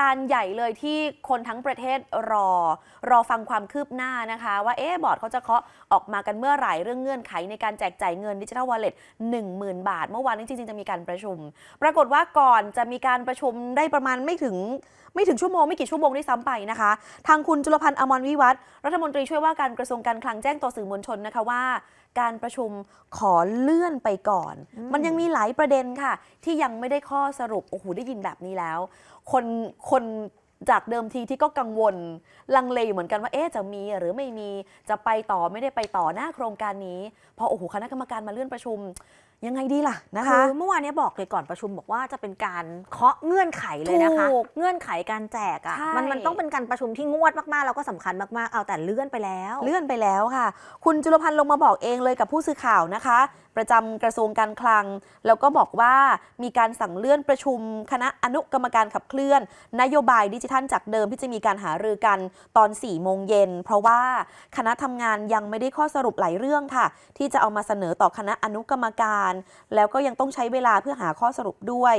การใหญ่เลยที่คนทั้งประเทศรอ รอฟังความคืบหน้านะคะ ว่าเอ๊ะบอร์ดเขาจะเคาะออกมากันเมื่อไหร่เรื่องเงื่อนไขในการแจกจ่ายเงินดิจิทัลวอลเล็ต10,000บาท เมื่อวานนี้จริงๆ จะมีการประชุม ปรากฏว่าก่อนจะมีการประชุมได้ประมาณไม่ถึงไม่ถึงชั่วโมงไม่กี่ชั่วโมงด้วยซ้ำไปนะคะ ทางคุณจุลพันธ์อมรวิวัฒรัฐมนตรีช่วยว่าการกระทรวงการคลังแจ้งต่อสื่อมวลชนนะคะว่า การประชุมขอเลื่อนไปก่อนอืมมันยังมีหลายประเด็นค่ะ ที่ยังไม่ได้ข้อสรุป โอ้โห ได้ยินแบบนี้แล้ว คนคนจากเดิมทีที่ก็กังวล ลังเลอยู่เหมือนกันว่าเอ๊ะจะมีหรือไม่มีจะไปต่อไม่ได้ไปต่อหน้าโครงการนี้พอโอ้โหคณะกรรมการมาเลื่อนประชุม ยังไงดีล่ะนะคืคะอเมื่อวานเนี้บอกเลยก่อนประชุมบอกว่าจะเป็นการเคาะเงื่อนไขเลยนะคะถูกเงื่อนไขการแจกอะใช่่ะมันมันต้องเป็นการประชุมที่งวดมากๆแล้วก็สำคัญมากๆเอาแต่เลื่อนไปแล้ว เลื่อนไปแล้วค่ะ คุณจุลพันธ์ลงมาบอกเองเลยกับผู้สื่อข่าวนะคะ ประจำกระทรวงการคลัง แล้วก็บอกว่ามีการสั่งเลื่อนประชุมคณะอนุกรรมการขับเคลื่อน นโยบายดิจิทัลจากเดิมที่จะมีการหารือกันตอน4โมงเย็นเพราะว่าคณะทำงานยังไม่ได้ข้อสรุปหลายเรื่องค่ะ ที่จะเอามาเสนอต่อคณะอนุกรรมการแล้วก็ยังต้องใช้เวลาเพื่อหาข้อสรุปด้วย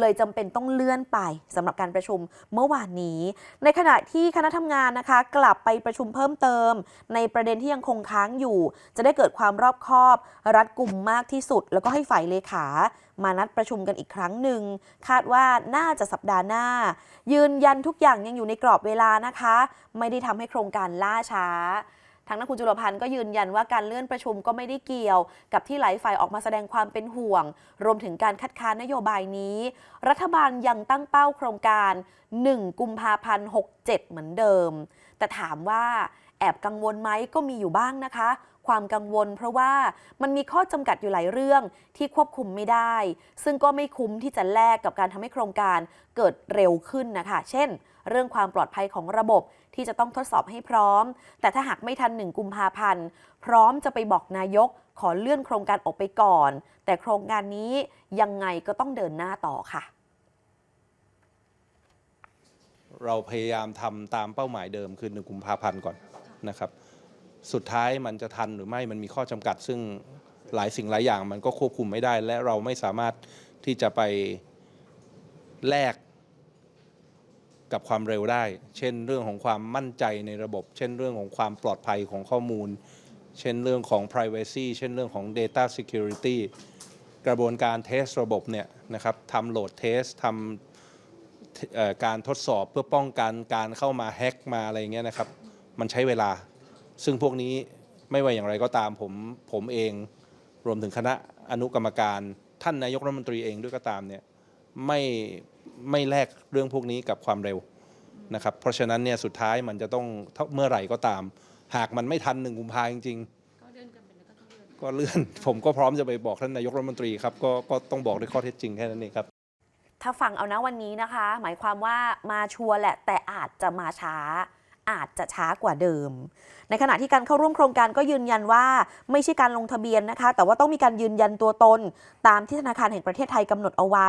เลยจำเป็นต้องเลื่อนไปสำหรับการประชุมเมื่อวานนี้ ในขณะที่คณะทำงานนะคะ กลับไปประชุมเพิ่มเติม ในประเด็นที่ยังคงค้างอยู่ จะได้เกิดความรอบคอบ รัดกลุ่มมากที่สุด แล้วก็ให้ฝ่ายเลขามานัดประชุมกันอีกครั้งหนึ่ง คาดว่าน่าจะสัปดาห์หน้า ยืนยันทุกอย่างยังอยู่ในกรอบเวลานะคะ ไม่ได้ทำให้โครงการล่าช้า ทางนักคุณจุลพันธ์ก็ยืนยันว่าการเลื่อนประชุมก็ไม่ได้เกี่ยว กับที่หลายฝ่ายออกมาแสดงความเป็นห่วง รวมถึงการคัดค้านนโยบายนี้ รัฐบาลยังตั้งเป้าโครงการ 1 กุมภาพันธ์67 เหมือนเดิม แต่ถามว่าแอบกังวลไหมก็มีอยู่บ้างนะคะ ความกังวล เพราะว่ามันมีข้อจำกัดอยู่หลายเรื่องที่ควบคุมไม่ได้ ซึ่งก็ไม่คุ้มที่จะแลกกับการทำให้โครงการเกิดเร็วขึ้นนะคะ เช่น เรื่องความปลอดภัยของระบบที่จะต้องทดสอบให้พร้อม แต่ถ้าหากไม่ทันหนึ่งกุมภาพันธ์ พร้อมจะไปบอกนายก ขอเลื่อนโครงการออกไปก่อน แต่โครงการนี้ยังไงก็ต้องเดินหน้าต่อค่ะเราพยายามทำตามเป้าหมายเดิมคือ1กุมภาพันธ์ก่อนนะครับ สุดท้ายมันจะทันหรือไม่มันมีข้อจำกัด ซึ่งหลายสิ่งหลายอย่างมันก็ควบคุมไม่ได้ และเราไม่สามารถที่จะไปแลกกับความเร็วได้ เช่นเรื่องของความมั่นใจในระบบ เช่นเรื่องของความปลอดภัยของข้อมูล เช่นเรื่องของ privacy เช่นเรื่องของ data security กระบวนการเทสระบบเนี่ยนะครับทำโหลดเทสทำการทดสอบเพื่อป้องกันการเข้ามาแฮ็กมาอะไรเงี้ยนะครับ มันใช้เวลา ซึ่งพวกนี้ไม่ว่าอย่างไรก็ตามผมผมเองรวมถึงคณะอนุกรรมการท่านนายกรัฐมนตรีเองด้วยก็ตามเนี่ยไม่ไม่แลกเรื่องพวกนี้กับความเร็วนะครับเพราะฉะนั้นเนี่ยสุดท้ายมันจะต้องเมื่อไหร่ก็ตาม หากมันไม่ทันหนึ่งกุมภาจริงๆก็เลื่อนผมก็พร้อมจะไปบอกท่านนายกรัฐมนตรีครับก็ก็ต้องบอกด้วยข้อเท็จจริงแค่นั้นเองครับถ้าฟังเอานะวันนี้นะคะ หมายความว่ามาชัวร์แหละแต่อาจจะมาช้า อาจจะช้ากว่าเดิม ในขณะที่การเข้าร่วมโครงการก็ยืนยันว่าไม่ใช่การลงทะเบียนนะคะ แต่ว่าต้องมีการยืนยันตัวตน ตามที่ธนาคารแห่งประเทศไทยกำหนดเอาไว้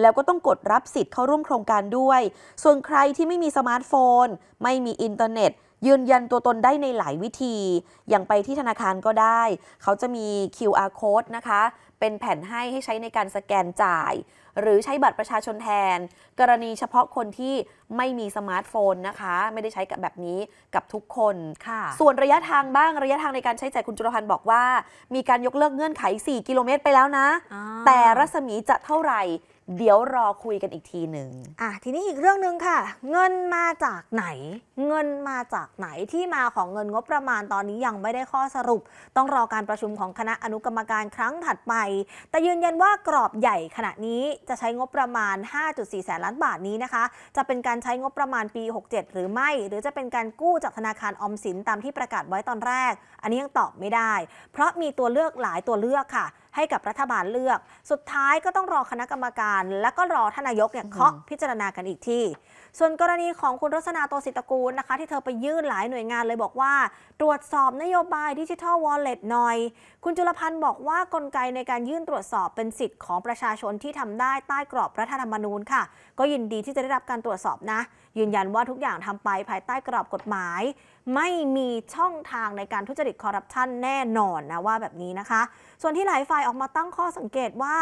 แล้วก็ต้องกดรับสิทธิ์เข้าร่วมโครงการด้วย ส่วนใครที่ไม่มีสมาร์ทโฟน ไม่มีอินเทอร์เน็ตยืนยันตัวตนได้ในหลายวิธี อย่างไปที่ธนาคารก็ได้ เขาจะมี QR code นะคะ เป็นแผ่นให้ให้ใช้ในการสแกนจ่าย หรือใช้บัตรประชาชนแทน กรณีเฉพาะคนที่ไม่มีสมาร์ทโฟนนะคะ ไม่ได้ใช้กับแบบนี้กับทุกคนค่ะส่วนระยะทางบ้างระยะทางในการใช้จ่ายคุณจุลพันธ์บอกว่า มีการยกเลิกเงื่อนไข 4 กิโลเมตรไปแล้วนะอ่าแต่รัศมีจะเท่าไหร่ เดี๋ยวรอคุยกันอีกทีหนึ่งอะทีนี้อีกเรื่องหนึ่งค่ะ เงินมาจากไหน เงินมาจากไหนที่มาของเงินงบประมาณตอนนี้ยังไม่ได้ข้อสรุป ต้องรอการประชุมของคณะอนุกรรมการครั้งถัดไป แต่ยืนยันว่ากรอบใหญ่ขณะนี้จะใช้งบประมาณ 5.4 แสนล้านบาทนี้นะคะ จะเป็นการใช้งบประมาณปี 67 หรือไม่ หรือจะเป็นการกู้จากธนาคารออมสินตามที่ประกาศไว้ตอนแรก อันนี้ยังตอบไม่ได้ เพราะมีตัวเลือกหลายตัวเลือกค่ะให้กับรัฐบาลเลือก สุดท้ายก็ต้องรอคณะกรรมการ และก็รอท่านนายกเนี่ยเคาะพิจารณากันอีกทีส่วนกรณีของคุณรสนาโตสิตระกูลนะคะ ที่เธอไปยื่นหลายหน่วยงานเลยบอกว่า ตรวจสอบนโยบายดิจิทัลวอลเล็ตหน่อย คุณจุลพันธ์บอกว่ากลไกในการยื่นตรวจสอบเป็นสิทธิ์ของประชาชนที่ทำได้ใต้กรอบรัฐธรรมนูญค่ะ ก็ยินดีที่จะได้รับการตรวจสอบนะ ยืนยันว่าทุกอย่างทำไปภายใต้กรอบกฎหมาย ไม่มีช่องทางในการทุจริตคอร์รัปชันแน่นอนนะว่าแบบนี้นะคะ ส่วนที่หลายฝ่ายออกมาตั้งข้อสังเกตว่า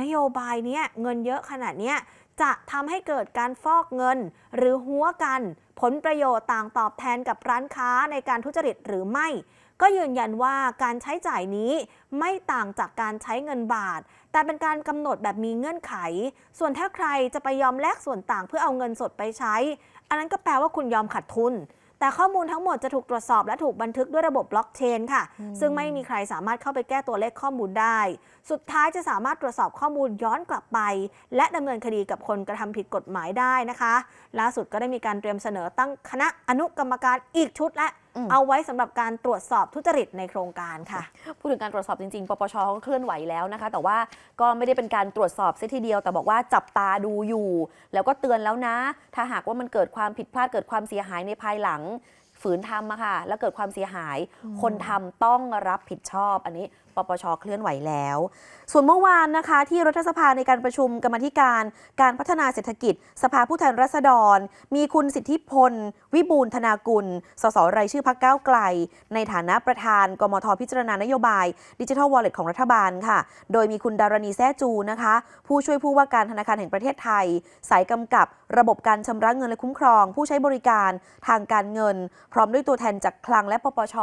นโยบายเนี้ยเงินเยอะขนาดเนี้ยจะทำให้เกิดการฟอกเงิน หรือหัวกัน ผลประโยชน์ต่างตอบแทนกับร้านค้าในการทุจริตหรือไม่ ก็ยืนยันว่าการใช้จ่ายนี้ไม่ต่างจากการใช้เงินบาท แต่เป็นการกำหนดแบบมีเงื่อนไข ส่วนถ้าใครจะไปยอมแลกส่วนต่างเพื่อเอาเงินสดไปใช้ อันนั้นก็แปลว่าคุณยอมขาดทุน แต่ข้อมูลทั้งหมดจะถูกตรวจสอบ และถูกบันทึกด้วยระบบบล็อกเชนค่ะ ซึ่งไม่มีใครสามารถเข้าไปแก้ตัวเลขข้อมูลได้ สุดท้ายจะสามารถตรวจสอบข้อมูลย้อนกลับไป และดำเนินคดีกับคนกระทำผิดกฎหมายได้นะคะ ล่าสุดก็ได้มีการเตรียมเสนอตั้งคณะอนุกรรมการอีกชุดและอืม เอาไว้สำหรับการตรวจสอบทุจริตในโครงการค่ะ พูดถึงการตรวจสอบจริงๆ ปปชเขาเคลื่อนไหวแล้วนะคะ แต่ว่าก็ไม่ได้เป็นการตรวจสอบเสียทีเดียว แต่บอกว่าจับตาดูอยู่ แล้วก็เตือนแล้วนะ ถ้าหากว่ามันเกิดความผิดพลาดเกิดความเสียหายในภายหลัง ฝืนทำอะค่ะ แล้วเกิดความเสียหาย คนทำต้องรับผิดชอบ อันนี้ ปปชเคลื่อนไหวแล้ว ส่วนเมื่อวานนะคะ ที่รัฐสภาในการประชุมกรรมธิการ การพัฒนาเศรษฐกิจ สภาผู้แทนราษฎร มีคุณสิทธิพล วิบูลธนากุล สสรายชื่อพักก้าวไกล ในฐานะประธานกมทพิจารณานโยบายดิจิทัลวอลเล็ตของรัฐบาลค่ะ โดยมีคุณดารณีแซ่จูนะคะ ผู้ช่วยผู้ว่าการธนาคารแห่งประเทศไทย สายกำกับระบบการชำระเงินและคุ้มครอง ผู้ใช้บริการทางการเงิน พร้อมด้วยตัวแทนจากคลังและปปช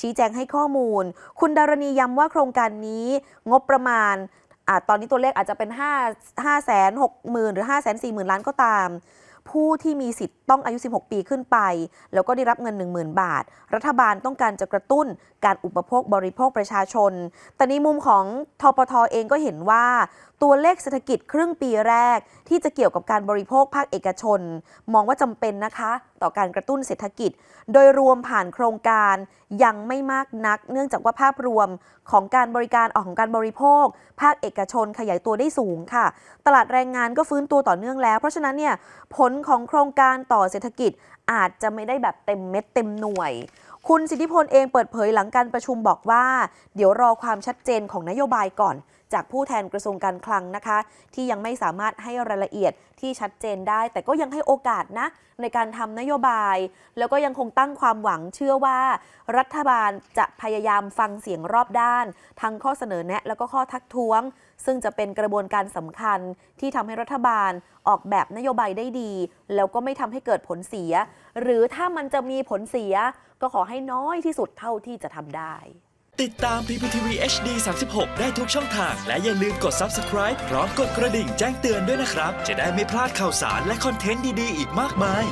ชี้แจงให้ข้อมูล คุณดารณีย้ำว่าโครงการนี้งบประมาณอตอนนี้ตัวเลขอาจจะเป็น 5 5 6 0 0 0 0 หรือ 5 4 0 0 0 0 ล้านก็ตาม ผู้ที่มีสิทธิ์ต้องอายุ 16 ปีขึ้นไป แล้วก็ได้รับเงิน 10,000 บาท รัฐบาลต้องการจะกระตุ้นการอุปโภคบริโภคประชาชน แต่ในมุมของทปทเองก็เห็นว่าตัวเลขเศรษฐกิจครึ่งปีแรก ที่จะเกี่ยวกับการบริโภคภาคเอกชน มองว่าจำเป็นนะคะ ต่อการกระตุ้นเศรษฐกิจ โดยรวมผ่านโครงการยังไม่มากนัก เนื่องจากว่าภาพรวมของการบริการออกของการบริโภค ภาคเอกชนขยายตัวได้สูงค่ะ ตลาดแรงงานก็ฟื้นตัวต่อเนื่องแล้ว เพราะฉะนั้นเนี่ยผลของโครงการต่อเศรษฐกิจอาจจะไม่ได้แบบเต็มเม็ดเต็มหน่วย คุณสิทธิพลเองเปิดเผยหลังการประชุมบอกว่า เดี๋ยวรอความชัดเจนของนโยบายก่อน จากผู้แทนกระทรวงการคลังนะคะ ที่ยังไม่สามารถให้รายละเอียดที่ชัดเจนได้ แต่ก็ยังให้โอกาสนะ ในการทำนโยบาย แล้วก็ยังคงตั้งความหวังเชื่อว่า รัฐบาลจะพยายามฟังเสียงรอบด้าน ทั้งข้อเสนอแนะ แล้วก็ข้อทักท้วงซึ่งจะเป็นกระบวนการสำคัญที่ทำให้รัฐบาลออกแบบนโยบายได้ดี แล้วก็ไม่ทำให้เกิดผลเสีย หรือถ้ามันจะมีผลเสีย ก็ขอให้น้อยที่สุดเท่าที่จะทำได้ ติดตาม PPTV HD 36 ได้ทุกช่องทาง และอย่าลืมกด subscribe พร้อมกดกระดิ่งแจ้งเตือนด้วยนะครับ จะได้ไม่พลาดข่าวสารและคอนเทนต์ดี ๆ อีกมากมาย